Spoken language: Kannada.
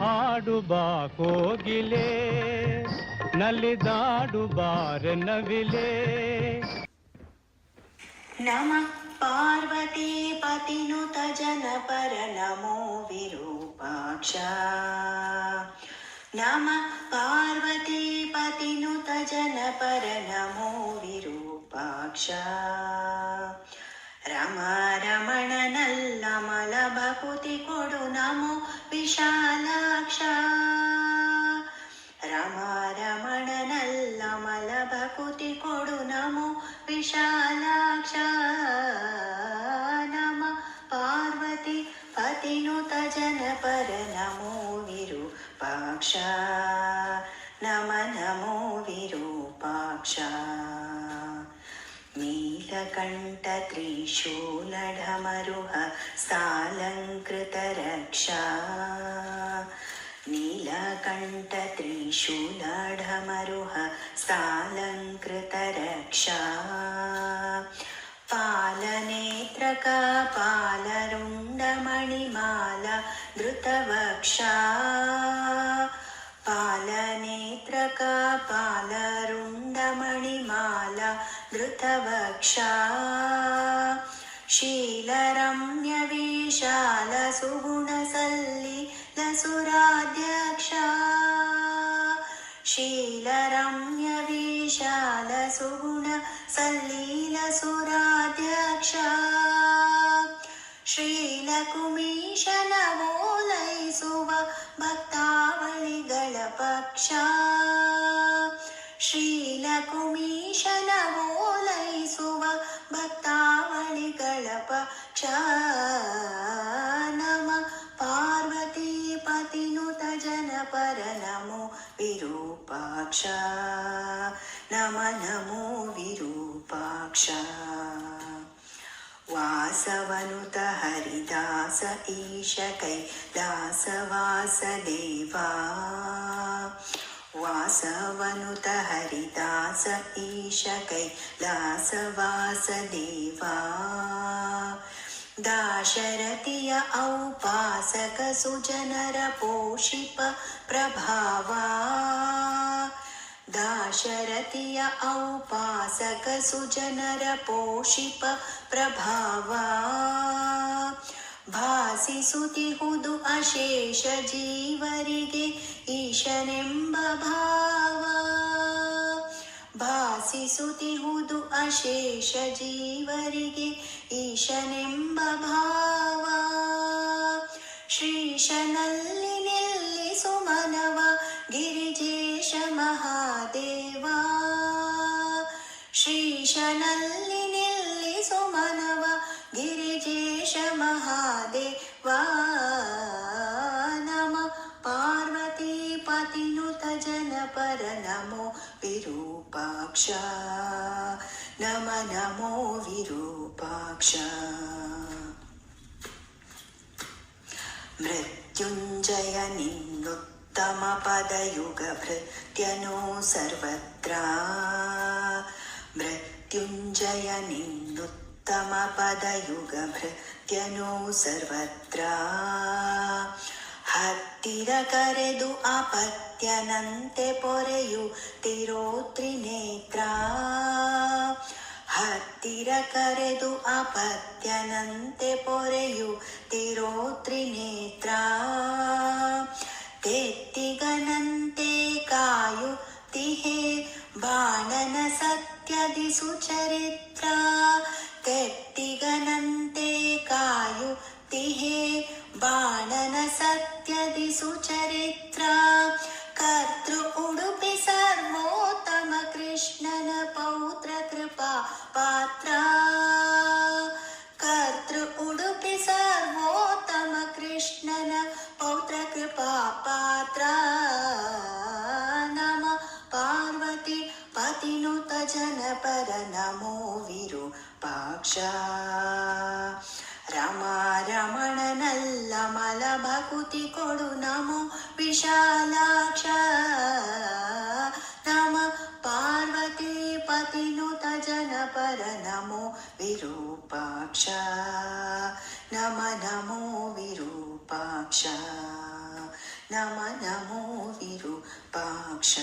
ಹಾಡು ಬಾ ಕೋಗಿಲೆ ನಲಿದಾಡುಬಾರೆ ನವಿಲೆ ನಮ ಪಾರ್ವತಿ ಪತಿನುತ ಜನಪರ ನಮೋ ವಿರೂಪಾಕ್ಷ. ನಮ ಪಾರ್ವತಿ ಪತಿನುತ ಜನಪರ ನಮೋ ವಿರೂಪಾಕ್ಷ. ರಮಾ ಮಲಭಕುತಿ ಕೊಡು ನಮೋ ವಿಶಾಲಾಕ್ಷ. ರಮ ರಮಣನಲ್ಲ ಮಲಭಕುತಿ ಕೊಡು ನಮೋ ವಿಶಾಲಾಕ್ಷ. ನಮ ಪಾರ್ವತಿ ಪತಿನುತ ಜನಪರ ನಮೋ ವಿರೂಪಾಕ್ಷ. ನಮ ನಮೋ ವಿರೂಪಾಕ್ಷ. नीलकण्ठत्रिशूलढमरुह स्थालङ्कृतरक्षा नीलकण्ठत्रिशूलढमरुह स्थालङ्कृतरक्षा पालनेत्रका पालरुण्डमणिमाला धृतवक्षा पालनेत्रका पालरुण्डमणिमाला धृतवक्षा शीलरम्यविशालसुगुणसल्लिलसुराध्यक्षा शीलरम्यविशालसुगुणसल्लीलसुराध्यक्षा ಶ್ರೀಲಕುಮೀಶನವೋಲೈಸುವ ಭಕ್ತಾವಳಿಗಳ ಪಕ್ಷ ಶ್ರೀಲಕುಮೀಶನವೋಲೈಸುವ नम। पार्वतीपतिनुत जनपर नमो विरूपाक्ष। नम नमो विरूपाक्ष। वासवनुत हरिदास ईशकै दासवासदेवा। वासवनुत हरिदास ईशकै दासवासदेवा। दाशरथिय औपासक प्रभावा। दाशरथिय औपासक सु जनर प्रभावा। भासिति हुदु अशेष जीव ईशनिम्ब भाव। भासिति अशेष जीव ಈಶನೆಂಬ ಭಾವ, ಶ್ರೀಶನಲ್ಲಿ ನಿಲ್ಲಿಸು ಮನವ, ಗಿರಿಜೇಶ ಮಹಾದೇವ. ಶ್ರೀಶನಲ್ಲಿ ನಿಲ್ಲಿಸು ಮನವ, ಗಿರಿಜೇಶ ಮಹಾದೇವ. ನಮ ಪಾರ್ವತಿ ಪತಿನುತ ಜನಪರ ನಮೋ ವಿರೂಪಾಕ್ಷ, ನಮ ನಮೋ ವಿರೂಪಾಕ್ಷ ಮೃತ್ಯುಂಜಯ ನಿನ್ನುತ್ತಮ ಪದಯುಗ ಭೃತ್ಯನೋ ಸರ್ವತ್ರ ಮೃತ್ಯುಂಜಯ ನಿನ್ನುತ್ತಮ ಪದಯುಗ ಭೃತ್ಯನೋ ಸರ್ವತ್ರ ಹತ್ತಿರ ಕರೆದು ಅಪತ್ಯನಂತೆ ಪೊರೆಯು ತಿರೋತ್ರಿನೇತ್ರ ಹತ್ತಿರ ಕರೆದು ಅಪತ್ಯನಂತೆ ಪೊರೆಯು ತಿರೋತ್ರಿನೇತ್ರ ತೆತ್ತಿಗನಂತೆ ಕಾಯುತ್ತಿಹೆ ಬಾಣನ ಸತ್ಯದಿ ಸುಚರಿತ್ರ. ತೆತ್ತಿಗನಂತೆ ಕಾಯುತ್ತಿಹೆ ಬಾಣನ ಸತ್ಯದಿ ಸುಚರಿತ್ರ. ಕರ್ತೃ ಪತಿನುತ ಜನಪರ ನಮೋ ವಿರೂಪಾಕ್ಷ ರಮ ರಮಣನಲ್ಲ ಮಲ ಭಕುತಿ ಕೊಡು ನಮೋ ವಿಶಾಲಾಕ್ಷ. ನಮ ಪಾರ್ವತಿ ಪತಿನುತ ಜನಪರ ನಮೋ ವಿರೂಪಾಕ್ಷ ನಮ ನಮೋ ವಿರೂಪ ವಿರೂಪಾಕ್ಷ ನಮ ನಮೋ ವಿರೂಪಾಕ್ಷ